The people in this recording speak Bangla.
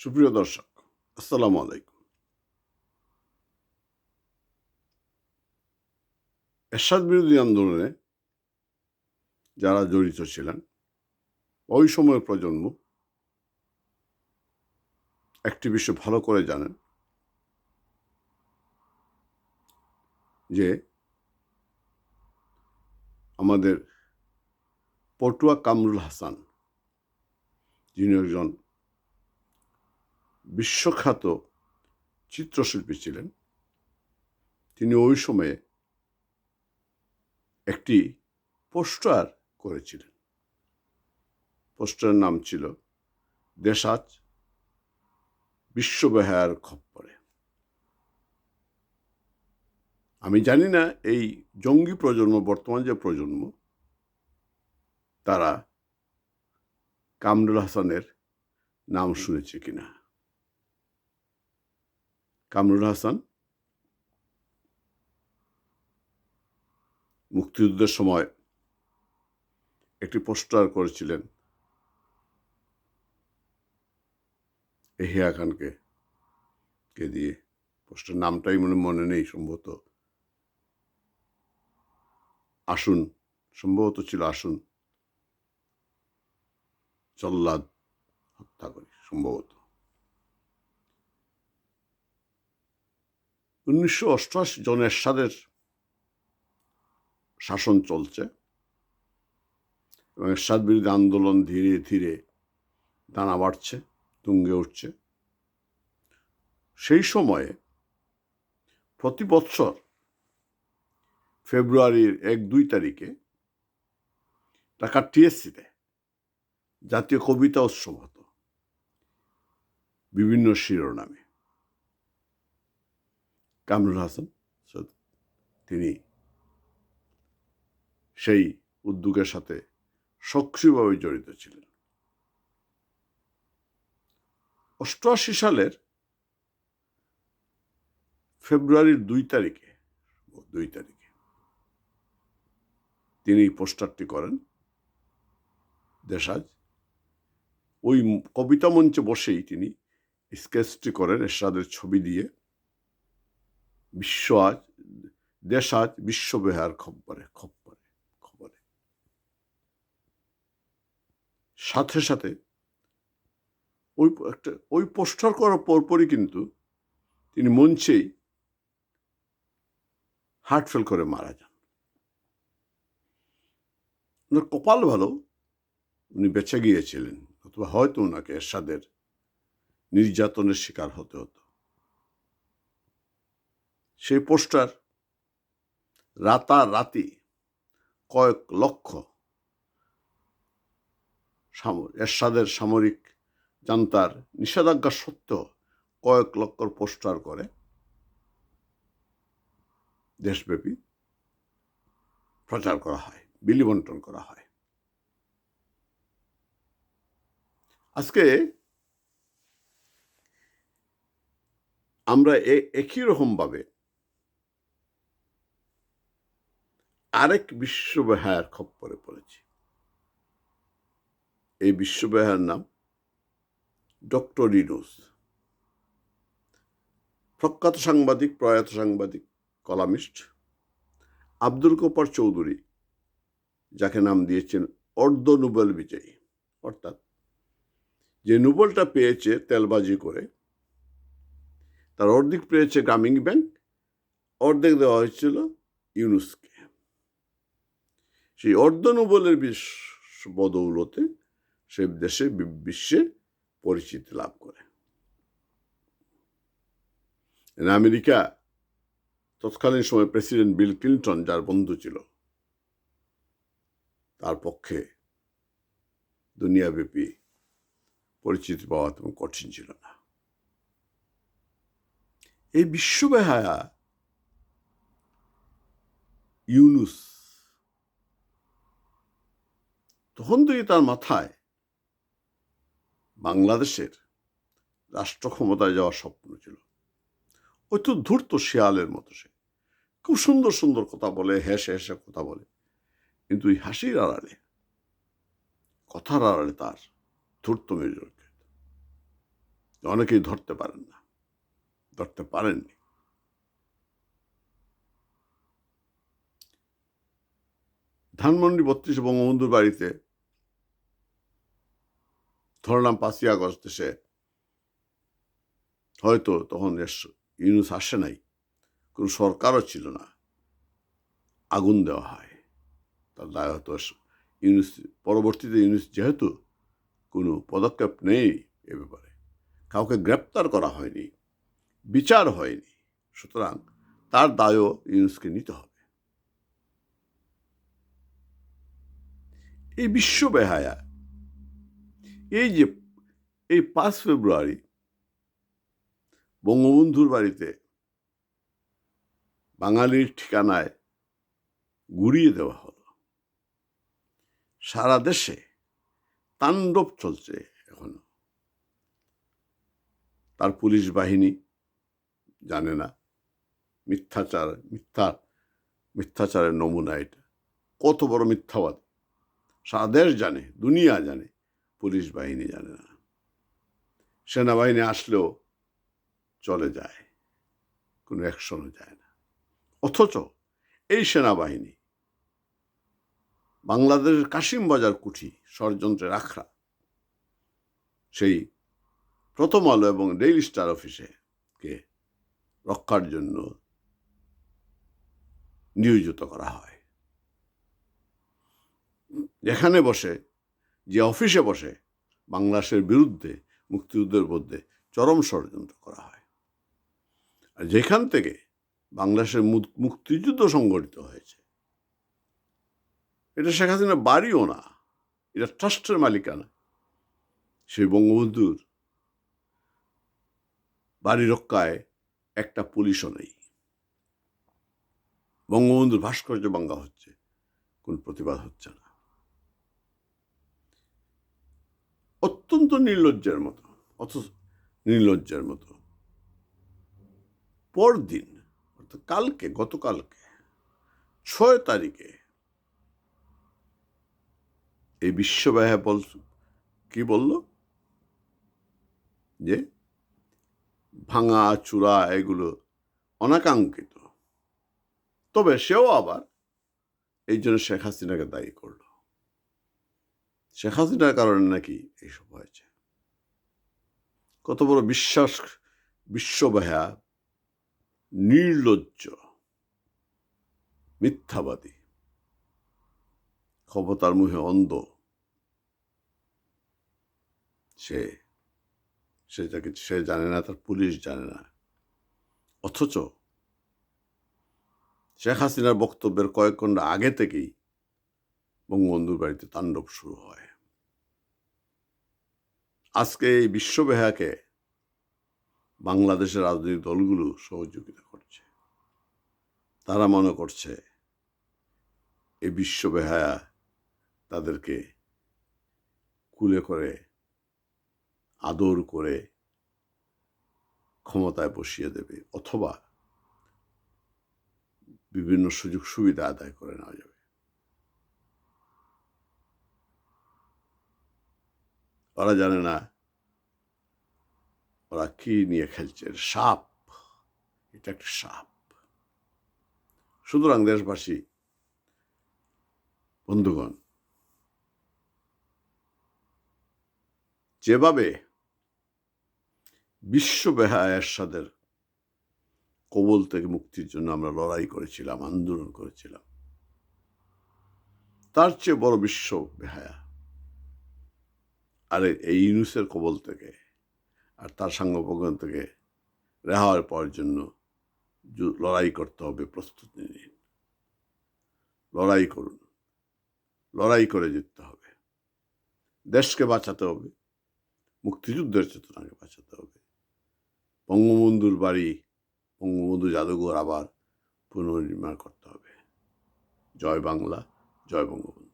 সুপ্রিয় দর্শক, আসসালামু আলাইকুম। এরশাদ বিরোধী আন্দোলনে যারা জড়িত ছিলেন, ওই সময়ের প্রজন্ম একটি বিষয় ভালো করে জানেন যে আমাদের পটুয়া কামরুল হাসান যিনি একজন বিশ্বখ্যাত চিত্রশিল্পী ছিলেন। তিনি ওই সময়ে একটি পোস্টার করেছিলেন। পোস্টারের নাম ছিল দেশাজ বিশ্ববেহার খপ্পরে। আমি জানি না এই জঙ্গি প্রজন্ম, বর্তমান যে প্রজন্ম, তারা কামরুল হাসানের নাম শুনেছে কিনা। কামরুল হাসান। মুক্তিযুদ্ধের সময় একটি পোস্টার করেছিলেন এহিয়া খানকে, কে দিয়ে। পোস্টার নামটাই মনে মনে নেই সম্ভবত। আসুন, সম্ভবত ছিল আসুন। জল্লাদ হত্যা করি, সম্ভবত। উনিশশো অষ্টআশি জন এরশাদের শাসন চলছে এবং এরশাদ বিরোধী আন্দোলন ধীরে ধীরে দানা বাড়ছে, তুঙ্গে উঠছে। সেই সময়ে প্রতি বৎসর ফেব্রুয়ারির এক, দুই তারিখে ঢাকার টিএসসিতে জাতীয় কবিতা উৎসব হতো। বিভিন্ন শিরোনামে। কামরুল হাসান। তিনি সেই উদ্যোগের সাথে সক্রিয়ভাবে জড়িত ছিলেন। অষ্টআশি সালের ফেব্রুয়ারির দুই তারিখে দুই তারিখে তিনি পোস্টারটি করেন দেশাজ ওই কবিতা মঞ্চে বসেই তিনি স্কেচটি করেন, এরশাদের ছবি দিয়ে। বিশ্ব আজ দেশ আজ বিশ্ববেহার খবরে খবরে খবরে সাথে সাথে ওই একটা, ওই পোস্টার করার পরপরই কিন্তু তিনি মঞ্চেই হার্ট ফেল করে মারা যান। ওনার কপাল ভালো, উনি বেঁচে গিয়েছিলেন, অথবা হয়তো ওনাকে এরশাদের নির্যাতনের শিকার হতে হতো। সেই পোস্টার রাতারাতি কয়েক লক্ষ এরশাদের সামরিক জান্তার নিষেধাজ্ঞা সত্ত্বেও কয়েক লক্ষর পোস্টার করে দেশব্যাপী প্রচার করা হয় বিলি বন্টন করা হয়। আজকে আমরা একই রকমভাবে আরেক বিশ্বব্যাহার খপ্পরে পড়েছি। এই বিশ্বব্যাহার নাম ডক্টর ইনুস প্রখ্যাত সাংবাদিক, প্রয়াত সাংবাদিক, কলামিস্ট আব্দুল কপার চৌধুরী, যাকে নাম দিয়েছেন অর্ধ নোবেল বিজয়ী। অর্থাৎ যে নোবেলটা পেয়েছে তেলবাজি করে, তার অর্ধেক পেয়েছে গ্রামীণ ব্যাংক, অর্ধেক দেওয়া হয়েছিল ইউনুসকে। সেই অর্ধ নোবেলের বদৌলতে সে দেশে বিশ্বে পরিচিতি লাভ করে। আমেরিকা তৎকালীন সময় প্রেসিডেন্ট বিল ক্লিন্টন, যার বন্ধু ছিল, তার পক্ষে দুনিয়াব্যাপী পরিচিতি পাওয়া তেমন কঠিন ছিল না। এই বিশ্ববেহায়া ইউনুস তখন থেকে তার মাথায় বাংলাদেশের রাষ্ট্র ক্ষমতায় যাওয়ার স্বপ্ন ছিল। ওই তো ধূর্ত শিয়ালের মতো সে। খুব সুন্দর সুন্দর কথা বলে, হেসে হেসে কথা বলে। কিন্তু ওই হাসির আড়ালে, কথার আড়ালে তার ধূর্ত মেজর অনেকেই ধরতে পারেন না। ধরতে পারেননি। ধানমন্ডি বত্রিশ বঙ্গবন্ধুর বাড়িতে ধরলাম পাঁচই আগস্ট সে হয়তো তখন ইউনুস আসে নাই, কোনো সরকারও ছিল না, আগুন দেওয়া হয়। তার দায় হয়তো ইউনুস, পরবর্তীতে ইউনুস যেহেতু কোনো পদক্ষেপ নেই এ ব্যাপারে, কাউকে গ্রেপ্তার করা হয়নি, বিচার হয়নি, সুতরাং তার দায়ও ইউনুসকে নিতে হবে। এই বিশ্ব বেহায়া এই যে, এই পাঁচ ফেব্রুয়ারি, বঙ্গবন্ধুর বাড়িতে বাঙালির ঠিকানায় ঘুরিয়ে দেওয়া হলো। সারা দেশে তাণ্ডব চলছে এখনও। তার পুলিশ বাহিনী জানে না, মিথ্যাচার, মিথ্যা, মিথ্যাচারের নমুনা এটা। কত বড় মিথ্যাবাদ। সারা দেশ জানে, দুনিয়া জানে। পুলিশ বাহিনী জানে না। সেনাবাহিনী আসলেও চলে যায়, কোনো অ্যাকশনও যায় না। অথচ এই সেনাবাহিনী বাংলাদেশের কাশিম বাজার কুঠি ষড়যন্ত্রের আখড়া সেই প্রথম আলো এবং ডেইলি স্টার অফিসে কে রক্ষার জন্য নিয়োজিত করা হয়। যেখানে বসে যে অফিসে বসে বাংলাদেশের বিরুদ্ধে মুক্তিযুদ্ধের মধ্যে চরম ষড়যন্ত্র করা হয়। আর যেখান থেকে বাংলাদেশের মুক্তিযুদ্ধ সংগঠিত হয়েছে, এটা শেখ হাসিনা বাড়িও না, এটা ট্রাস্টের মালিকানা। সেই বঙ্গবন্ধুর বাড়ি রক্ষায় একটা পুলিশও নেই। বঙ্গবন্ধুর ভাস্কর্য ভাঙ্গা হচ্ছে, কোন প্রতিবাদ হচ্ছে না। অত্যন্ত নির্লজ্জের মতো, অথচ নির্লজ্জের মতো। পরদিন, অর্থাৎ কালকে, গতকালকে, ছয় তারিখে এই বিশ্বব্যায়া বল, কি বলল? যে ভাঙা, চূড়া, এগুলো অনাকাঙ্ক্ষিত। তবে সেও আবার এই জন্য শেখ হাসিনাকে দায়ী করল। শেখ হাসিনার কারণে নাকি এইসব হয়েছে? কত বড় বিশ্বাস বিশ্ববাহা নির্লজ্জ, মিথ্যাবাদী। ক্ষমতার মুখে অন্ধ। সে সে যাকে, সে জানে না, তার পুলিশ জানে না। অথচ শেখ হাসিনার বক্তব্যের কয়েক ঘণ্টা আগে থেকেই বঙ্গবন্ধুর বাড়িতে তাণ্ডব শুরু হয়। আজকে এই বিশ্ববেহাকে বাংলাদেশের রাজনৈতিক দলগুলো সহযোগিতা করছে। তারা মনে করছে এই বিশ্ববেহায়া তাদেরকে কুলে করে, আদর করে ক্ষমতায় বসিয়ে দেবে অথবা বিভিন্ন সুযোগ সুবিধা আদায় করে নেওয়া যাবে। ওরা জানে না। ওরা কি নিয়ে খেলছে? সাপ। এটা একটা সাপ। সুতরাং দেশবাসী, বন্ধুগণ, যেভাবে বিশ্ব বেহা এরশাদের কবল থেকে মুক্তির জন্য আমরা লড়াই করেছিলাম, আন্দোলন করেছিলাম, তার চেয়ে বড় বিশ্ব বেহায়া আর এই ইউনুসের কবল থেকে আর তার সাঙ্গপকন থেকে রেহাওয়ার পাওয়ার জন্য লড়াই করতে হবে প্রস্তুতি নিন। লড়াই করুন। লড়াই করে জিততে হবে। দেশকে বাঁচাতে হবে। মুক্তিযুদ্ধের চেতনাকে বাঁচাতে হবে। বঙ্গবন্ধুর বাড়ি, বঙ্গবন্ধু জাদুঘর আবার পুনর্নির্মাণ করতে হবে। জয় বাংলা, জয় বঙ্গবন্ধু।